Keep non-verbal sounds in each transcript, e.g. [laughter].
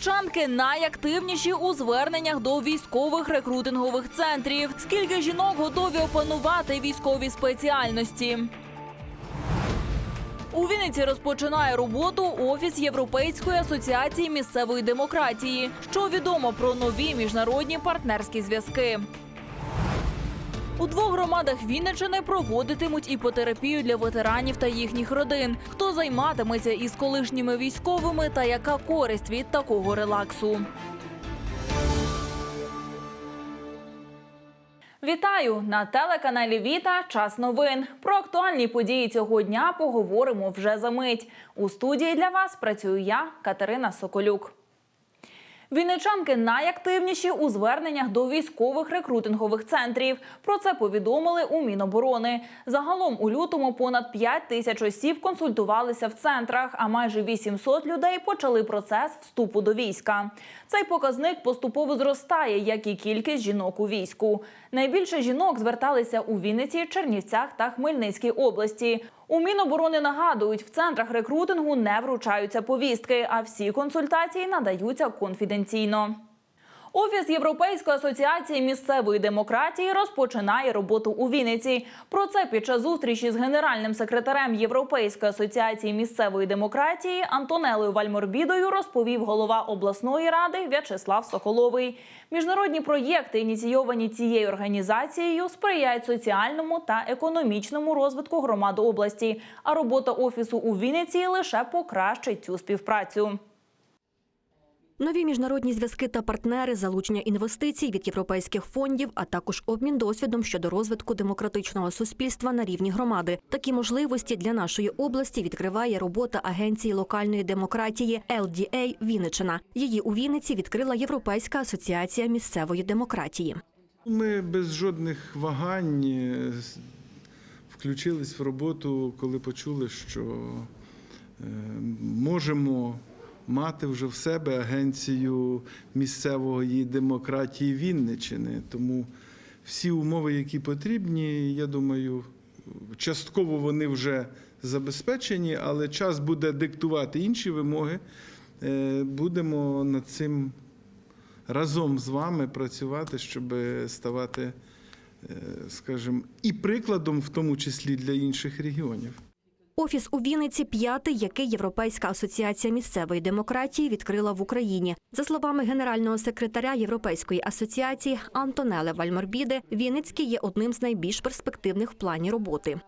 Вінничанки найактивніші у зверненнях до військових рекрутингових центрів. Скільки жінок готові опанувати військові спеціальності? У Вінниці розпочинає роботу офіс Європейської асоціації місцевої демократії. Що відомо про нові міжнародні партнерські зв'язки? У двох громадах Вінничини проводитимуть іпотерапію для ветеранів та їхніх родин. Хто займатиметься із колишніми військовими та яка користь від такого релаксу? Вітаю на телеканалі Віта. Час новин. Про актуальні події цього дня поговоримо вже за мить. У студії для вас працюю я, Катерина Соколюк. Вінничанки найактивніші у зверненнях до військових рекрутингових центрів. Про це повідомили у Міноборони. Загалом у лютому понад 5 тисяч осіб консультувалися в центрах, а майже 800 людей почали процес вступу до війська. Цей показник поступово зростає, як і кількість жінок у війську. Найбільше жінок зверталися у Вінниці, Чернівцях та Хмельницькій області. У Міноборони нагадують, в центрах рекрутингу не вручаються повістки, а всі консультації надаються конфіденційно. Офіс Європейської асоціації місцевої демократії розпочинає роботу у Вінниці. Про це під час зустрічі з генеральним секретарем Європейської асоціації місцевої демократії Антонелою Вальморбідою розповів голова обласної ради В'ячеслав Соколовий. Міжнародні проєкти, ініційовані цією організацією, сприяють соціальному та економічному розвитку громад області. А робота офісу у Вінниці лише покращить цю співпрацю. Нові міжнародні зв'язки та партнери, залучення інвестицій від європейських фондів, а також обмін досвідом щодо розвитку демократичного суспільства на рівні громади. Такі можливості для нашої області відкриває робота агенції локальної демократії LDA Вінничина. Її у Вінниці відкрила Європейська асоціація місцевої демократії. Ми без жодних вагань е, включились в роботу, коли почули, що е, можемо мати вже в себе агенцію місцевої демократії Вінничини. Тому всі умови, які потрібні, я думаю, частково вони вже забезпечені, але час буде диктувати інші вимоги. Е, Будемо над цим разом з вами працювати, щоб ставати, е, скажімо, і прикладом, в тому числі для інших регіонів. Офіс у Вінниці п'ятий, який Європейська асоціація місцевої демократії відкрила в Україні. За словами генерального секретаря Європейської асоціації Антонеле Вальмарбіде, Вінницький є одним з найбільш перспективних в плані роботи.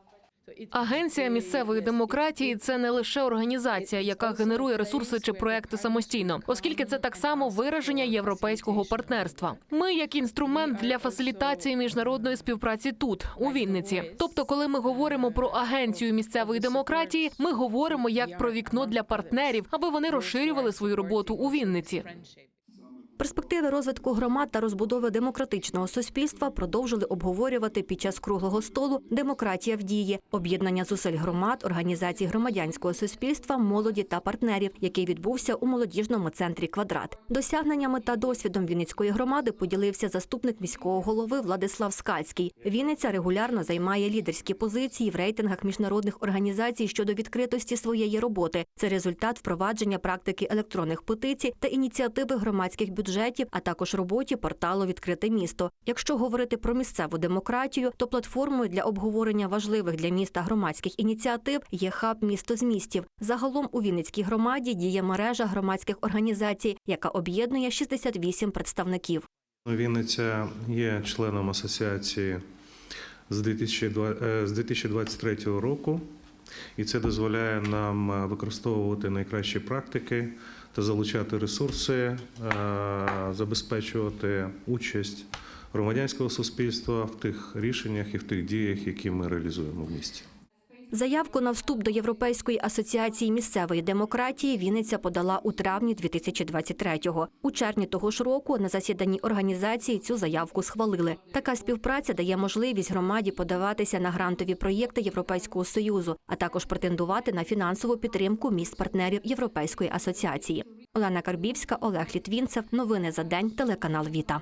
Агенція місцевої демократії це не лише організація, яка генерує ресурси чи проекти самостійно, оскільки це так само вираження європейського партнерства. Ми як інструмент для фасилітації міжнародної співпраці тут, у Вінниці. Тобто, коли ми говоримо про агенцію місцевої демократії, ми говоримо як про вікно для партнерів, аби вони розширювали свою роботу у Вінниці. Перспективи розвитку громад та розбудови демократичного суспільства продовжили обговорювати під час круглого столу Демократія в дії, об'єднання зусиль громад, організацій громадянського суспільства, молоді та партнерів, який відбувся у молодіжному центрі Квадрат. Досягненнями та досвідом Вінницької громади поділився заступник міського голови Владислав Скальський. Вінниця регулярно займає лідерські позиції в рейтингах міжнародних організацій щодо відкритості своєї роботи. Це результат впровадження практики електронних петицій та ініціативи громадських бюджетів, а також роботі порталу Відкрите місто. Якщо говорити про місцеву демократію, то платформою для обговорення важливих для міста громадських ініціатив є хаб місто з містів. Загалом у Вінницькій громаді діє мережа громадських організацій, яка об'єднує 68 представників. Вінниця є членом асоціації з 2002 е, з 2023 року, і це дозволяє нам е, використовувати найкращі практики та залучати ресурси, е, забезпечувати участь громадянського суспільства в тих рішеннях і в тих діях, які ми реалізуємо в місті. Заявку на вступ до Європейської асоціації місцевої демократії Вінниця подала у травні 2023-го. У червні того ж року на засіданні організації цю заявку схвалили. Така співпраця дає можливість громаді подаватися на грантові проєкти Європейського союзу, а також претендувати на фінансову підтримку міст партнерів Європейської асоціації. Олена Карбівська, Олег Літвінцев. Новини за день. Телеканал Віта.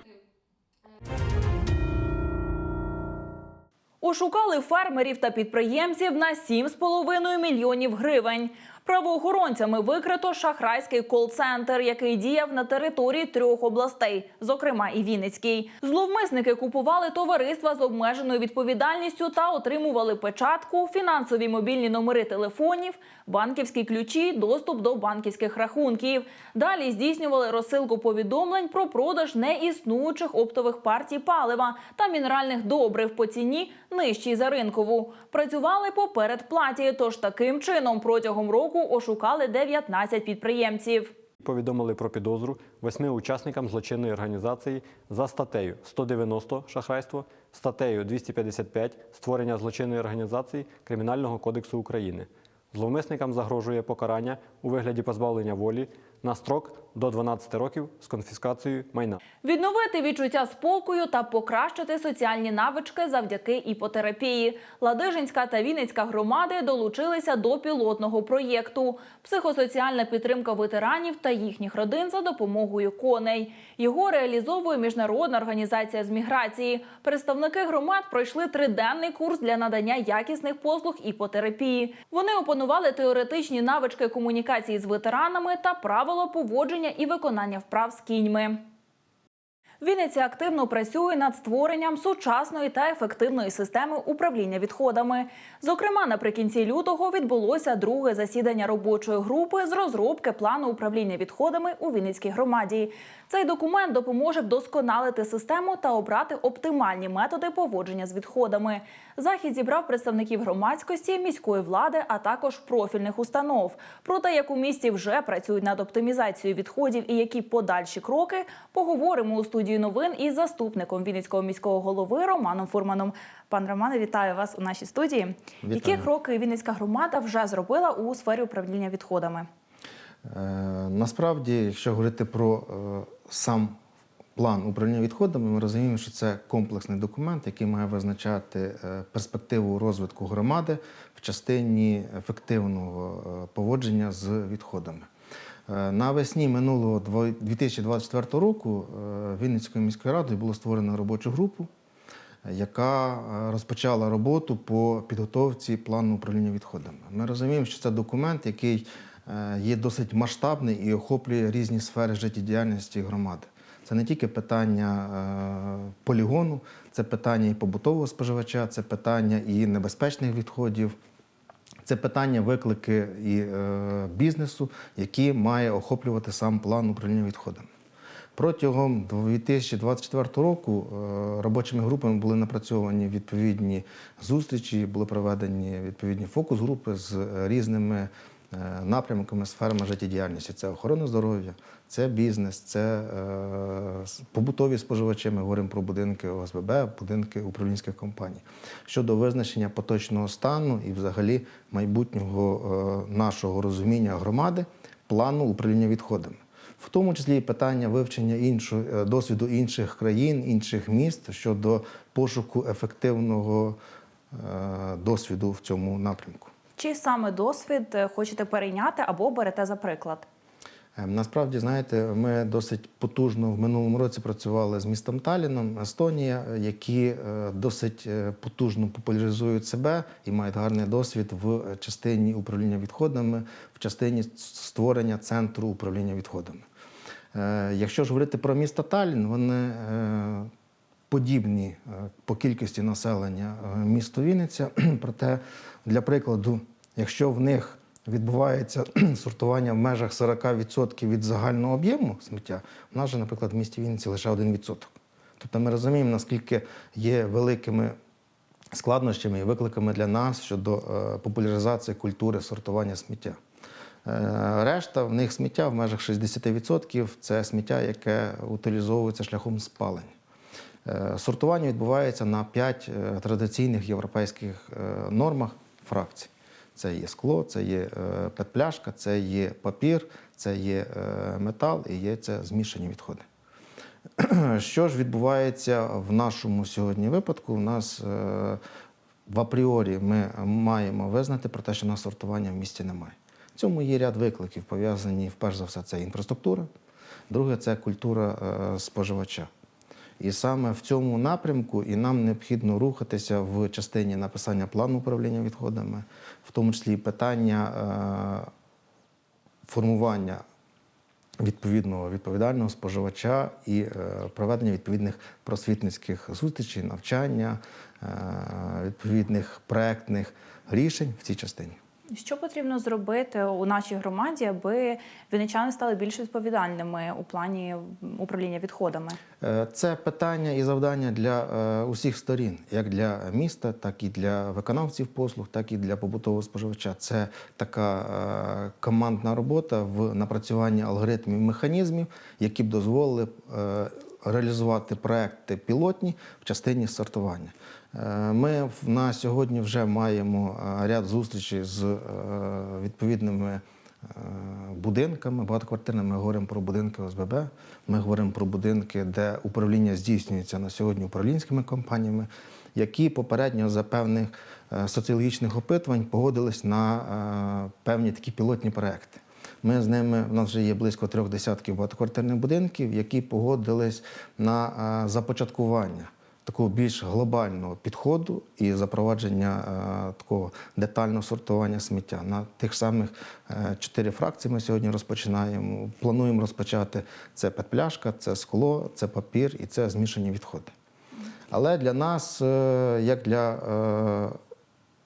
Ошукали фермерів та підприємців на 7,5 мільйонів гривень. Правоохоронцями викрито шахрайський кол-центр, який діяв на території трьох областей, зокрема і Вінницький. Зловмисники купували товариства з обмеженою відповідальністю та отримували печатку, фінансові мобільні номери телефонів, банківські ключі, доступ до банківських рахунків. Далі здійснювали розсилку повідомлень про продаж неіснуючих оптових партій палива та мінеральних добрив по ціні нижчій за ринкову. Працювали по передплаті, тож таким чином протягом року ошукали 19 підприємців. Повідомили про підозру восьми учасникам злочинної організації за статтею 190 шахрайство, статтею 255 створення злочинної організації Кримінального кодексу України. Зловмисникам загрожує покарання у вигляді позбавлення волі на строк до 12 років з конфіскацією майна. Відновити відчуття спокою та покращити соціальні навички завдяки іпотерапії. Ладижинська та Вінницька громади долучилися до пілотного проєкту психосоціальна підтримка ветеранів та їхніх родин за допомогою коней. Його реалізовує міжнародна організація з міграції. Представники громад пройшли триденний курс для надання якісних послуг іпотерапії. Вони опанували теоретичні навички комунікації з ветеранами та правила поводження і виконання вправ з кіньми. Вінниця активно працює над створенням сучасної та ефективної системи управління відходами. Зокрема, наприкінці лютого відбулося друге засідання робочої групи з розробки плану управління відходами у Вінницькій громаді. Цей документ допоможе вдосконалити систему та обрати оптимальні методи поводження з відходами. Захід зібрав представників громадськості, міської влади, а також профільних установ. Про те, як у місті вже працюють над оптимізацією відходів і які подальші кроки, поговоримо у студії новин із заступником Вінницького міського голови Романом Фурманом. Пан Романе, вітаю вас у нашій студії. Які кроки Вінницька громада вже зробила у сфері управління відходами? Е, Насправді, якщо говорити про е, сам план управління відходами, ми розуміємо, що це комплексний документ, який має визначати е, перспективу розвитку громади в частині ефективного поводження з відходами. Е, Навесні минулого дво- 2024 року е, Вінницькою міською радою було створено робочу групу, яка е, розпочала роботу по підготовці плану управління відходами. Ми розуміємо, що це документ, який є досить масштабний і охоплює різні сфери життєдіяльності громади. Це не тільки питання полігону, це питання і побутового споживача, це питання і небезпечних відходів. Це питання виклики і е, бізнесу, які має охоплювати сам план управління відходами. Протягом 2024 року е, робочими групами були напрацьовані відповідні зустрічі, були проведені відповідні фокус-групи з різними е, напрямками, сферами життєдіяльності. Це охорона здоров'я, це бізнес, це е, побутові споживачі. Ми говоримо про будинки ОСББ, будинки управлінських компаній. Щодо визначення поточного стану і взагалі майбутнього е, нашого розуміння громади, плану управління відходами. В тому числі і питання вивчення іншого е, досвіду інших країн, інших міст щодо пошуку ефективного е, досвіду в цьому напрямку. Чи саме досвід е, хочете перейняти або берете за приклад? Е, Насправді, знаєте, ми досить потужно в минулому році працювали з містом Таліном, Естонія, які е, досить е, потужно популяризують себе і мають гарний досвід в частині управління відходами, в частині створення центру управління відходами. Якщо ж говорити про місто Талін, вони подібні е, по кількості населення е, місто Вінниця. [clears throat] Проте, для прикладу, якщо в них відбувається [clears throat] сортування в межах 40% від загального об'єму сміття, у нас же, наприклад, в місті Вінниці лише 1%. Тобто ми розуміємо, наскільки є великими складнощами і викликами для нас щодо е, популяризації культури сортування сміття. Решта в них сміття в межах 60% це сміття, яке утилізовується шляхом спалення. Е, Сортування відбувається на 5 традиційних європейських е, нормах фракцій. Це є скло, це є е, петпляшка, це є папір, це є е, метал і є це змішані відходи. [clears throat] Що ж відбувається в нашому сьогодні випадку? У нас е, в апріорі ми маємо визнати про те, що на сортування в місті немає. В цьому є ряд викликів, пов'язані, вперше за все, це інфраструктура, друге це культура е, споживача. І саме в цьому напрямку і нам необхідно рухатися в частині написання плану управління відходами, в тому числі питання е, формування відповідного відповідального споживача і е, проведення відповідних просвітницьких зустрічей, навчання, е, відповідних проектних рішень в цій частині. Що потрібно зробити у нашій громаді, аби вінничани стали більш відповідальними у плані управління відходами? Е, Це питання і завдання для е, усіх сторін, як для міста, так і для виконавців послуг, так і для побутового споживача. Це така е, командна робота в напрацюванні алгоритмів механізмів, які б дозволили реалізувати проекти пілотні в частині сортування. Е, Ми на сьогодні вже маємо е, ряд зустрічей з е, відповідними будинками багатоквартирними. Ми говоримо про будинки ОСББ, ми говоримо про будинки, де управління здійснюється на сьогодні управлінськими компаніями, які попередньо за певних соціологічних опитувань погодились на певні такі пілотні проекти. Ми з ними, у нас вже є близько трьох десятків багатоквартирних будинків, які погодились на започаткування такого більш глобального підходу і запровадження е, такого детального сортування сміття. На тих самих е, чотири фракції ми сьогодні розпочинаємо. Плануємо розпочати це петпляшка, це скло, це папір і це змішані відходи. Але для нас, е, як для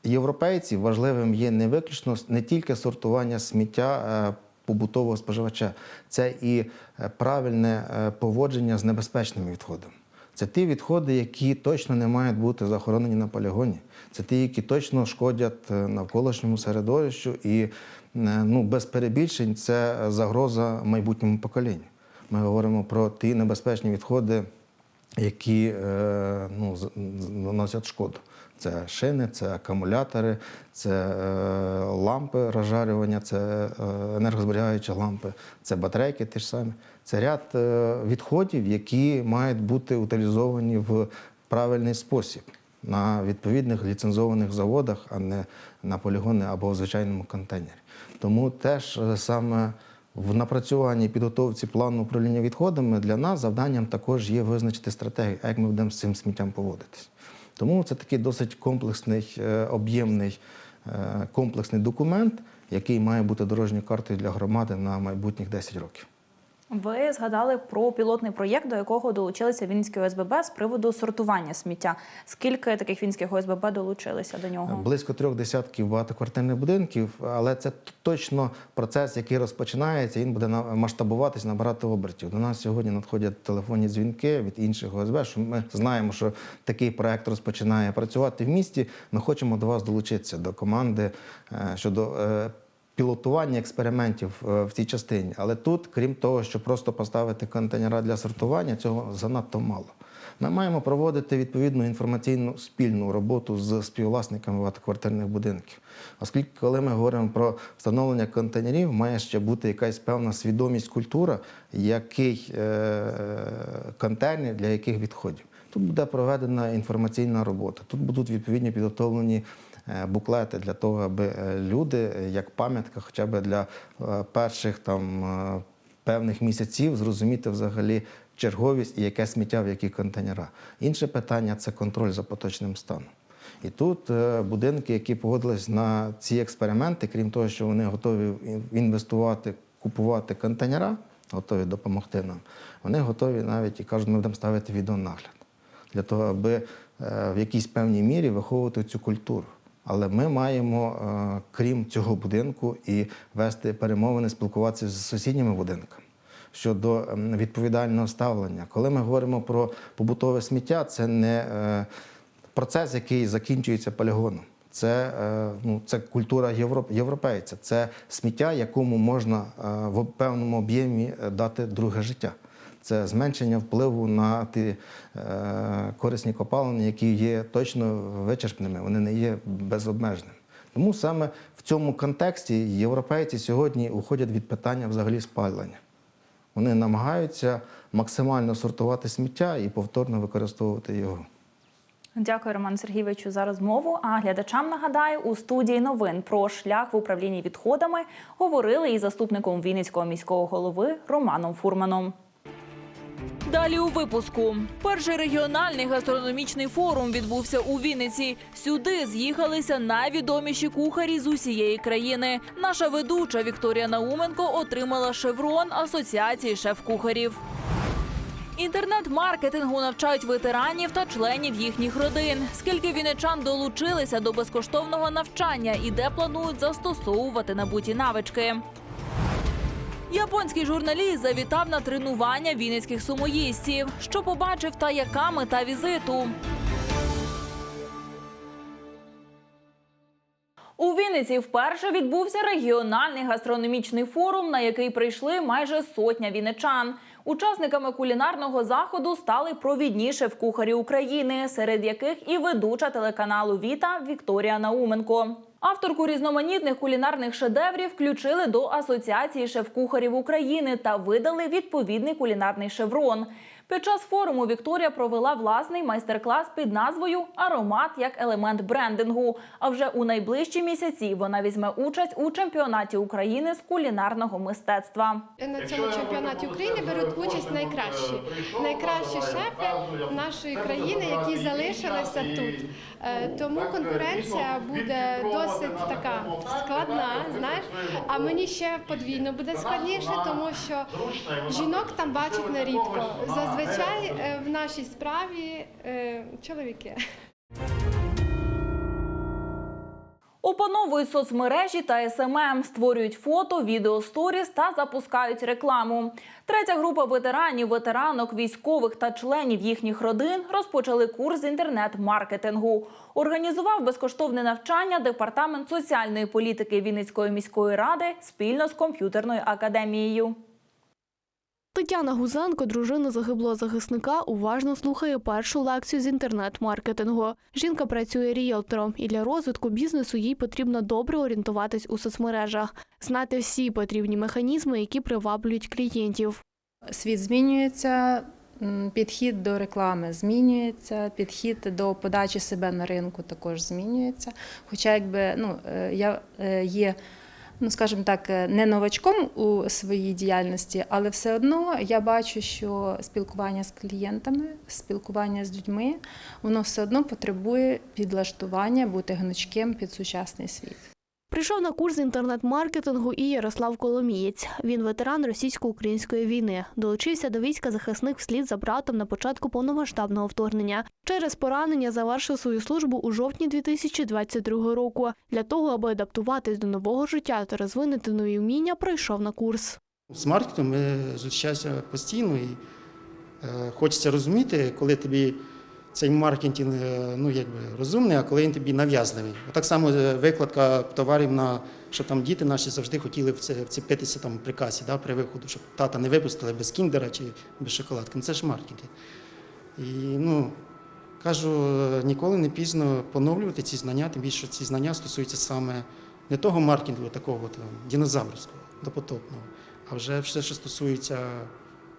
європейців, важливим є не виключно не тільки сортування сміття побутового споживача, це і правильне поводження з небезпечними відходами. Це ті відходи, які точно не мають бути захоронені на полігоні. Це ті, які точно шкодять е, навколишньому середовищу, і е, ну, без перебільшень це загроза майбутньому поколінню. Ми говоримо про ті небезпечні відходи, які е, ну, наносять шкоду. Це шини, це акумулятори, це е, лампи розжарювання, це е, енергозберігаючі лампи, це батарейки ті ж самі. Це ряд е, відходів, які мають бути утилізовані в правильний спосіб на відповідних ліцензованих заводах, а не на полігони або в звичайному контейнері. Тому теж е, саме в напрацюванні підготовці плану управління відходами для нас завданням також є визначити стратегію, як ми будемо з цим сміттям поводитись. Тому це такий досить комплексний, е, об'ємний е, комплексний документ, який має бути дорожньою картою для громади на майбутніх 10 років. Ви згадали про пілотний проєкт, до якого долучилися Вінницькі ОСББ з приводу сортування сміття. Скільки таких вінських ОСББ долучилися до нього? Близько трьох десятків багатоквартирних будинків, але це точно процес, який розпочинається. Він буде на- масштабуватись набирати обертів. До нас сьогодні надходять телефонні дзвінки від інших ОСБ. Що ми знаємо, що такий проект розпочинає працювати в місті. Ми хочемо до вас долучитися до команди е, щодо. Пілотування експериментів е, в цій частині, але тут, крім того, що просто поставити контейнера для сортування, цього занадто мало. Ми маємо проводити відповідну інформаційну спільну роботу з співвласниками багатоквартирних будинків. Оскільки, коли ми говоримо про встановлення контейнерів, має ще бути якась певна свідомість культура, який е, контейнер для яких відходів. Тут буде проведена інформаційна робота, тут будуть відповідні підготовлені буклети для того, аби е, люди, е, як пам'ятка, хоча б для е, перших там е, певних місяців зрозуміти взагалі черговість і яке сміття в які контейнера. Інше питання це контроль за поточним станом. І тут е, будинки, які погодились на ці експерименти, крім того, що вони готові інвестувати, купувати контейнера, готові допомогти нам, вони готові навіть і кажуть, ми будемо ставити відеонагляд для того, аби е, в якійсь певній мірі виховувати цю культуру. Але ми маємо, е, крім цього будинку, і вести перемовини, спілкуватися з сусідніми будинками щодо ем, відповідального ставлення. Коли ми говоримо про побутове сміття, це не е, процес, який закінчується полігоном. Це, е, ну, це культура європ, європейця, це сміття, якому можна в певному об'ємі дати друге життя. Це зменшення впливу на ті е, корисні копалини, які є точно вичерпними, вони не є безобмежними. Тому саме в цьому контексті європейці сьогодні уходять від питання взагалі спалення. Вони намагаються максимально сортувати сміття і повторно використовувати його. Дякую, Роман Сергійовичу, за розмову. А глядачам нагадаю, у студії новин про шлях в управлінні відходами говорили із заступником Вінницького міського голови Романом Фурманом. Далі у випуску перший регіональний гастрономічний форум відбувся у Вінниці. Сюди з'їхалися найвідоміші кухарі з усієї країни. Наша ведуча Вікторія Науменко отримала шеврон Асоціації шеф-кухарів. Інтернет-маркетингу навчають ветеранів та членів їхніх родин. Скільки вінничан долучилися до безкоштовного навчання і де планують застосовувати набуті навички. Японський журналіст завітав на тренування вінницьких сумоїстів. Що побачив та яка мета візиту? У Вінниці вперше відбувся регіональний гастрономічний форум, на який прийшли майже сотня вінничан. Учасниками кулінарного заходу стали провідні шеф-кухарі України, серед яких і ведуча телеканалу Віта Вікторія Науменко. Авторку різноманітних кулінарних шедеврів включили до Асоціації шеф-кухарів України та видали відповідний кулінарний шеврон. Під час форуму Вікторія провела власний майстер-клас під назвою Аромат як елемент брендингу. А вже у найближчі місяці вона візьме участь у чемпіонаті України з кулінарного мистецтва. На цьому чемпіонаті України беруть участь найкращі, найкращі шефи нашої країни, які залишилися тут. Е, Тому конкуренція буде досить така складна, знаєш. А мені ще подвійно буде складніше, тому що жінок там бачать нерідко. Зазвичай е, в нашій справі е, чоловіки. Опановують соцмережі та СММ, створюють фото, відео сторіс та запускають рекламу. Третя група ветеранів, ветеранок, військових та членів їхніх родин розпочали курс інтернет-маркетингу. Організував безкоштовне навчання департамент соціальної політики Вінницької міської ради спільно з комп'ютерною академією. Тетяна Гузенко, дружина загиблого захисника, уважно слухає першу лекцію з інтернет-маркетингу. Жінка працює ріелтором, і для розвитку бізнесу їй потрібно добре орієнтуватись у соцмережах, знати всі потрібні механізми, які приваблюють клієнтів. Світ змінюється, підхід до реклами змінюється, підхід до подачі себе на ринку також змінюється. Хоча, якби ну, е, я е, є, ну скажімо так, е, не новачком у своїй діяльності, але все одно я бачу, що спілкування з клієнтами, спілкування з людьми, воно все одно потребує підлаштування, бути гнучким під сучасний світ. Прийшов на курс інтернет-маркетингу і Ярослав Коломієць. Він ветеран російсько-української війни. Долучився до війська захисник вслід за братом на початку повномасштабного вторгнення. Через поранення завершив свою службу у жовтні 2022 року. Для того, аби адаптуватись до нового життя та розвинути нові вміння, прийшов на курс. З маркетом ми зустрічаємося постійно і е, хочеться розуміти, коли тобі цей маркетинг е, ну, якби, розумний, а коли він тобі нав'язливий. Так само е, викладка товарів на що там діти наші завжди хотіли вцепитися там при касі, да, при виходу, щоб тата не випустили без кіндера чи без шоколадки. Ну, Це ж маркетинг. І ну, кажу, е, ніколи не пізно поновлювати ці знання, тим більше ці знання стосуються саме не того маркетингу, такого там, динозаврського, допотопного, а вже все, що стосується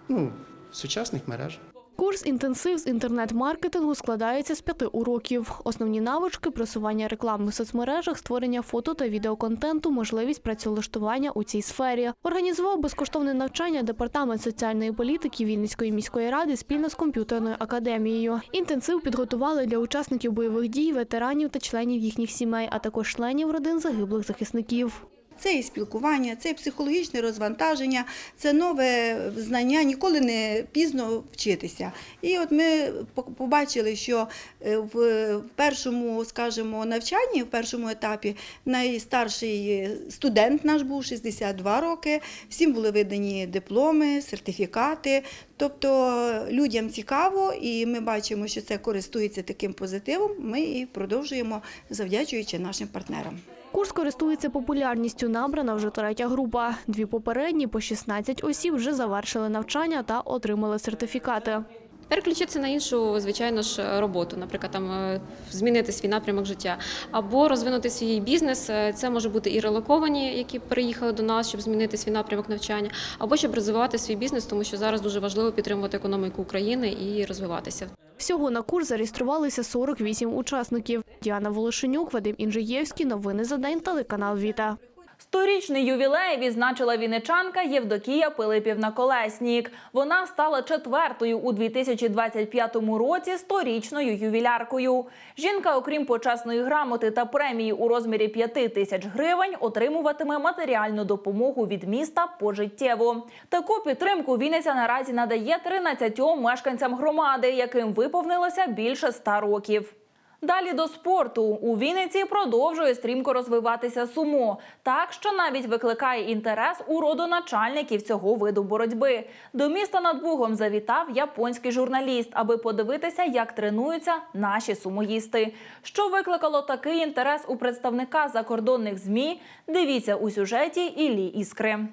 ну, сучасних мереж. Курс інтенсив з інтернет-маркетингу складається з п'яти уроків. Основні навички просування реклами в соцмережах, створення фото та відеоконтенту, можливість працевлаштування у цій сфері. Організував безкоштовне навчання департамент соціальної політики Вінницької міської ради спільно з комп'ютерною академією. Інтенсив підготували для учасників бойових дій, ветеранів та членів їхніх сімей, а також членів родин загиблих захисників. Це і спілкування, це і психологічне розвантаження, це нове знання, ніколи не пізно вчитися. І от ми по- побачили, що е, в першому, скажімо, навчанні, в першому етапі найстарший студент наш був 62 роки, всім були видані дипломи, сертифікати. Тобто людям цікаво, і ми бачимо, що це користується таким позитивом. Ми і продовжуємо завдячуючи нашим партнерам. Курс користується популярністю. Набрана вже третя група. Дві попередні по 16 осіб вже завершили навчання та отримали сертифікати. Переключитися на іншу, звичайно ж, роботу, наприклад, там е, змінити свій напрямок життя, або розвинути свій бізнес. Е, Це може бути і релоковані, які переїхали до нас, щоб змінити свій напрямок навчання, або щоб розвивати свій бізнес, тому що зараз дуже важливо підтримувати економіку України і розвиватися. Всього на курс зареєструвалися 48 учасників. Діана Волошенюк, Вадим Інжиєвський. Новини за день. Телеканал Віта. Сторічний ювілей відзначила вінничанка Євдокія Пилипівна Колеснік. Вона стала четвертою у 2025 році сторічною ювіляркою. Жінка, окрім почесної грамоти та премії у розмірі 5 тисяч гривень, отримуватиме матеріальну допомогу від міста пожиттєво. Таку підтримку Вінниця наразі надає 13 мешканцям громади, яким виповнилося більше 100 років. Далі до спорту у Вінниці продовжує стрімко розвиватися сумо, так що навіть викликає інтерес у родоначальників цього виду боротьби. До міста над Бугом завітав японський журналіст, аби подивитися, як тренуються наші сумоїсти. Що викликало такий інтерес у представника закордонних змі? Дивіться у сюжеті Іллі Іскри.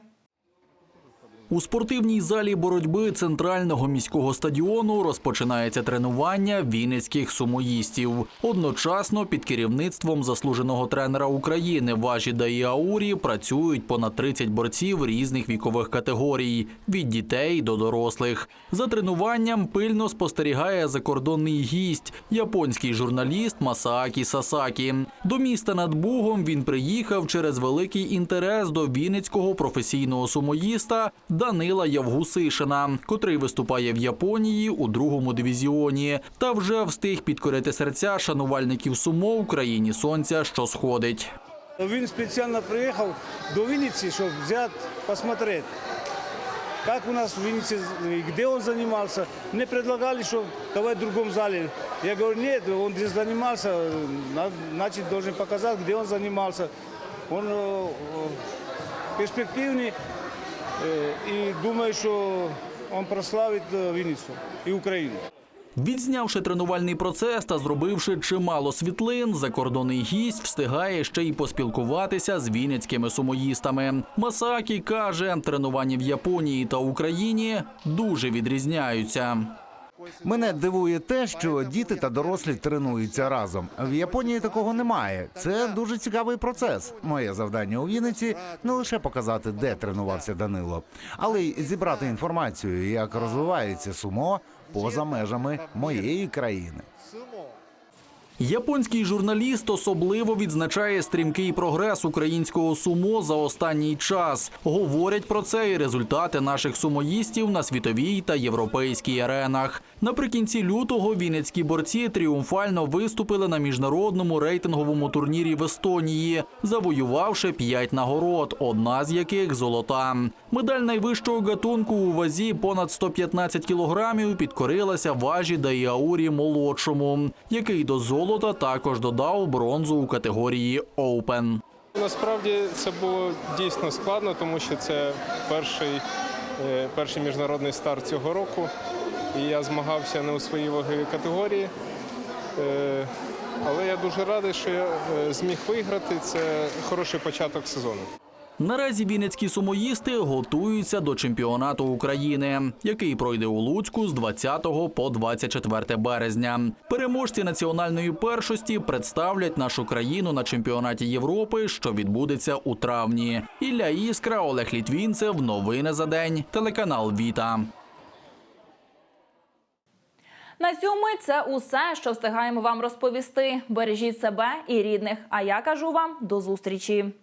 У спортивній залі боротьби центрального міського стадіону розпочинається тренування вінницьких сумоїстів. Одночасно під керівництвом заслуженого тренера України Важіда і Аурі працюють понад 30 борців різних вікових категорій від дітей до дорослих. За тренуванням пильно спостерігає закордонний гість японський журналіст Масаакі Сасакі. До міста над Бугом він приїхав через великий інтерес до вінницького професійного сумоїста Данила Явгусишина, котрий виступає в Японії у другому дивізіоні, та вже встиг підкорити серця шанувальників сумо в країні сонця, що сходить. Він спеціально приїхав до Вінниці, щоб взяти, посмотреть, як у нас в Вінниці, де він займався. Мне предлагали, що давай в другому залі. Я говорю, нет, он здесь занимался, на- значит, должен показать, где он занимался. Он э, э, перспективный э, и думаю, що він прославит э, Вінницю і Україну. Відзнявши тренувальний процес та зробивши чимало світлин, закордонний гість встигає ще й поспілкуватися з вінницькими сумоїстами. Масакі каже, тренування в Японії та Україні дуже відрізняються. Мене дивує те, що діти та дорослі тренуються разом. В Японії такого немає. Це дуже цікавий процес. Моє завдання у Вінниці не лише показати, де тренувався Данило, але й зібрати інформацію, як розвивається сумо поза межами моєї країни. Японський журналіст особливо відзначає стрімкий прогрес українського сумо за останній час. Говорять про це і результати наших сумоїстів на світовій та європейській аренах. Наприкінці лютого вінницькі борці тріумфально виступили на міжнародному рейтинговому турнірі в Естонії, завоювавши п'ять нагород, одна з яких золота. Медаль найвищого гатунку у вазі понад 115 кілограмів підкорилася важі Даяурі молодшому, який до золота також додав бронзу у категорії Оупен. Насправді це було дійсно складно, тому що це перший, е, перший міжнародний старт цього року. І я змагався не у своїй ваговій категорії. Е, Але я дуже радий, що я е, зміг виграти. Це хороший початок сезону. Наразі вінницькі сумоїсти готуються до чемпіонату України, який пройде у Луцьку з 20 по 24 березня. Переможці національної першості представлять нашу країну на чемпіонаті Європи, що відбудеться у травні. Ілля Іскра, Олег Літвінцев. Новини за день. Телеканал Віта. На цьому це усе, що встигаємо вам розповісти. Бережіть себе і рідних. А я кажу вам до зустрічі.